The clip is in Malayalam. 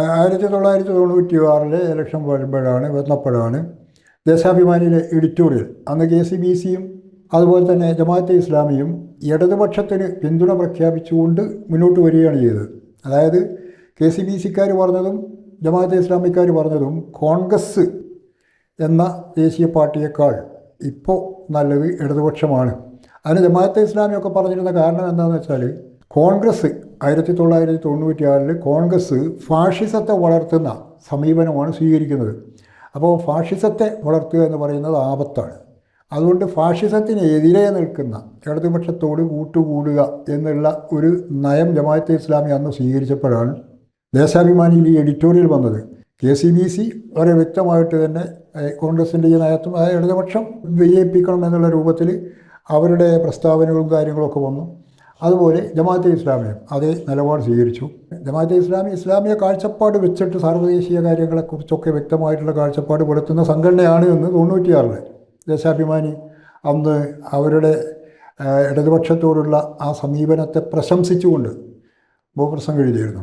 ആയിരത്തി തൊള്ളായിരത്തി തൊണ്ണൂറ്റി ആറിലെ ഇലക്ഷൻ വരുമ്പോഴാണ് വന്നപ്പോഴാണ് ദേശാഭിമാനിയിലെ എഡിറ്റോറിയൽ അന്ന് കെ സി ബി സിയും അതുപോലെ തന്നെ ജമാഅത്തെ ഇസ്ലാമിയും ഇടതുപക്ഷത്തിന് പിന്തുണ പ്രഖ്യാപിച്ചുകൊണ്ട് മുന്നോട്ട് വരികയാണ് ചെയ്തത്. അതായത് കെ സി ബി സിക്കാർ പറഞ്ഞതും ജമാഅത്തെ ഇസ്ലാമിക്കാർ പറഞ്ഞതും കോൺഗ്രസ് എന്ന ദേശീയ പാർട്ടിയേക്കാൾ ഇപ്പോൾ നല്ലത് ഇടതുപക്ഷമാണ്. അതിന് ജമാഅത്തെ ഇസ്ലാമിയൊക്കെ പറഞ്ഞിരുന്ന കാരണം എന്താണെന്ന് വെച്ചാൽ കോൺഗ്രസ് ആയിരത്തി തൊള്ളായിരത്തി തൊണ്ണൂറ്റി ആറിൽ കോൺഗ്രസ് ഫാഷിസത്തെ വളർത്തുന്ന സമീപനമാണ് സ്വീകരിക്കുന്നത്. അപ്പോൾ ഫാഷിസത്തെ വളർത്തുക എന്ന് പറയുന്നത് ആപത്താണ്. അതുകൊണ്ട് ഫാഷിസത്തിനെതിരെ നിൽക്കുന്ന ഇടതുപക്ഷത്തോട് കൂട്ടുകൂടുക എന്നുള്ള ഒരു നയം ജമാഅത്തെ ഇസ്ലാമി അന്ന് സ്വീകരിച്ചപ്പോഴാണ് ദേശാഭിമാനിയിൽ ഈ എഡിറ്റോറിയൽ വന്നത്. കെ സി ബി സി വളരെ വ്യക്തമായിട്ട് തന്നെ കോൺഗ്രസിന്റെ ഈ നയത്തും അതായത് ഇടതുപക്ഷം വിജയിപ്പിക്കണം എന്നുള്ള രൂപത്തിൽ അവരുടെ പ്രസ്താവനകളും കാര്യങ്ങളൊക്കെ വന്നു. അതുപോലെ ജമാഅത്തെ ഇസ്ലാമിയും അതേ നിലപാട് സ്വീകരിച്ചു. ജമാഅത്തെ ഇസ്ലാമി ഇസ്ലാമിക കാഴ്ചപ്പാട് വെച്ചിട്ട് സാർവദേശീയ കാര്യങ്ങളെക്കുറിച്ചൊക്കെ വ്യക്തമായിട്ടുള്ള കാഴ്ചപ്പാട് പുലർത്തുന്ന സംഘടനയാണ് എന്ന് തൊണ്ണൂറ്റിയാറിൽ ദേശാഭിമാനി അന്ന് അവരുടെ ഇടതുപക്ഷത്തോടുള്ള ആ സമീപനത്തെ പ്രശംസിച്ചുകൊണ്ട് ഭൂപ്രസംഗം എഴുതിയിരുന്നു.